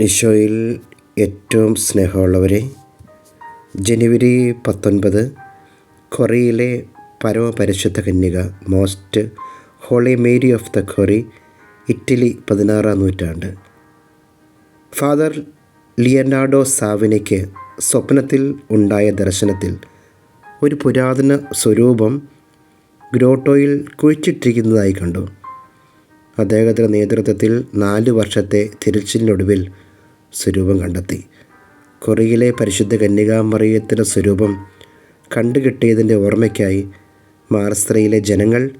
ഈശോയിൽ ഏറ്റവും സ്നേഹമുള്ളവരെ ജനുവരി പത്തൊൻപത് കൊറിയയിലെ പരമപരിശുദ്ധ കന്യക most holy Mary of the കൊറി Italy പതിനാറാം നൂറ്റാണ്ട്. ഫാദർ ലിയനാർഡോ സാവിനയ്ക്ക് സ്വപ്നത്തിൽ ഉണ്ടായ ദർശനത്തിൽ ഒരു പുരാതന സ്വരൂപം ഗ്രോട്ടോയിൽ കുഴിച്ചിട്ടിരിക്കുന്നതായി കണ്ടു. അദ്ദേഹത്തിന്റെ നേതൃത്വത്തിൽ നാല് വർഷത്തെ തിരച്ചിലിനൊടുവിൽ സ്വരൂപം കണ്ടെത്തി. കൊറിയയിലെ പരിശുദ്ധ കന്യകാമറിയത്തിന്റെ സ്വരൂപം കണ്ടുകിട്ടിയതിന്റെ ഓർമ്മയ്ക്കായി മാർസ്ത്രയിലെ ജനങ്ങൾ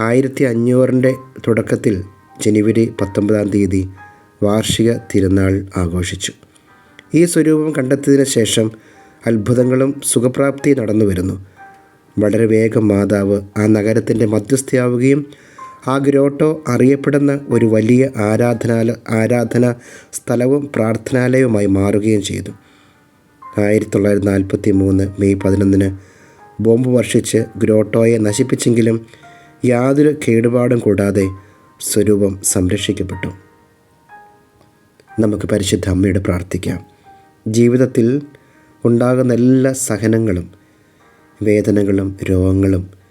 ആയിരത്തി അഞ്ഞൂറിന്റെ തുടക്കത്തിൽ ജനുവരി പത്തൊമ്പതാം തീയതി വാർഷിക തിരുനാൾ ആഘോഷിച്ചു. ഈ സ്വരൂപം കണ്ടെത്തിയതിന് ശേഷം അത്ഭുതങ്ങളും സുഖപ്രാപ്തി നടന്നു വരുന്നു വളരെ വേഗം മാതാവ് ആ നഗരത്തിന്റെ മധ്യസ്ഥയാവുകയും ആ ഗ്രോട്ടോ അറിയപ്പെടുന്ന ഒരു വലിയ ആരാധനാല ആരാധന സ്ഥലവും പ്രാർത്ഥനാലയവുമായി മാറുകയും ചെയ്തു. ആയിരത്തി തൊള്ളായിരത്തി നാൽപ്പത്തി മൂന്ന് മെയ് പതിനൊന്നിന് ബോംബ് വർഷിച്ച് ഗ്രോട്ടോയെ നശിപ്പിച്ചെങ്കിലും യാതൊരു കേടുപാടും കൂടാതെ സ്വരൂപം സംരക്ഷിക്കപ്പെട്ടു. നമുക്ക് പരിശുദ്ധ അമ്മയോട് പ്രാർത്ഥിക്കാം. ജീവിതത്തിൽ ഉണ്ടാകുന്ന എല്ലാ സഹനങ്ങളും വേദനകളും രോഗങ്ങളും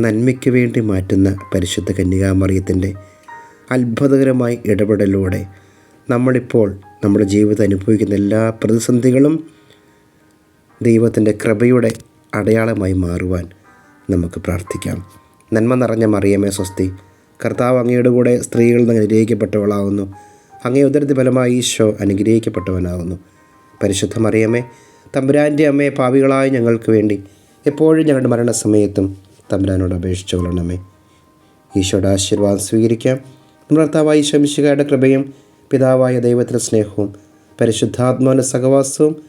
നന്മയ്ക്ക് വേണ്ടി മാറ്റുന്ന പരിശുദ്ധ കന്യകാമറിയത്തിന്റെ അത്ഭുതകരമായ ഇടപെടലിലൂടെ നമ്മളിപ്പോൾ നമ്മുടെ ജീവിതം അനുഭവിക്കുന്ന എല്ലാ പ്രതിസന്ധികളും ദൈവത്തിന്റെ കൃപയുടെ അടയാളമായി മാറുവാൻ നമുക്ക് പ്രാർത്ഥിക്കാം. നന്മ നിറഞ്ഞ മറിയമേ സ്വസ്തി. കർത്താവ് അങ്ങയുടെ കൂടെ സ്ത്രീകൾ അനുഗ്രഹിക്കപ്പെട്ടവളാവുന്നു. അങ്ങേ ഉദരത്തി ഫലമായി ഈശോ അനുഗ്രഹിക്കപ്പെട്ടവനാകുന്നു പരിശുദ്ധ മറിയമേ തമ്പുരാന്റെ അമ്മയെ പാവികളായ ഞങ്ങൾക്ക് വേണ്ടി എപ്പോഴും ഞങ്ങളുടെ മരണസമയത്തും തമ്പുരാനോട് അപേക്ഷിച്ചു കൊള്ളണമേ. ഈശോയുടെ ആശീർവാദം സ്വീകരിക്കാം. നമ്മുടെ കർത്താവായ ശമിശികയുടെ കൃപയും പിതാവായ ദൈവത്തിന്റെ സ്നേഹവും പരിശുദ്ധാത്മാവിന്റെ സഹവാസവും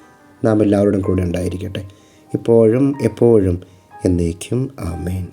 നാം എല്ലാവരുടെയും കൂടെ ഉണ്ടായിരിക്കട്ടെ. ഇപ്പോഴും എപ്പോഴും എന്നേക്കും. ആമേൻ.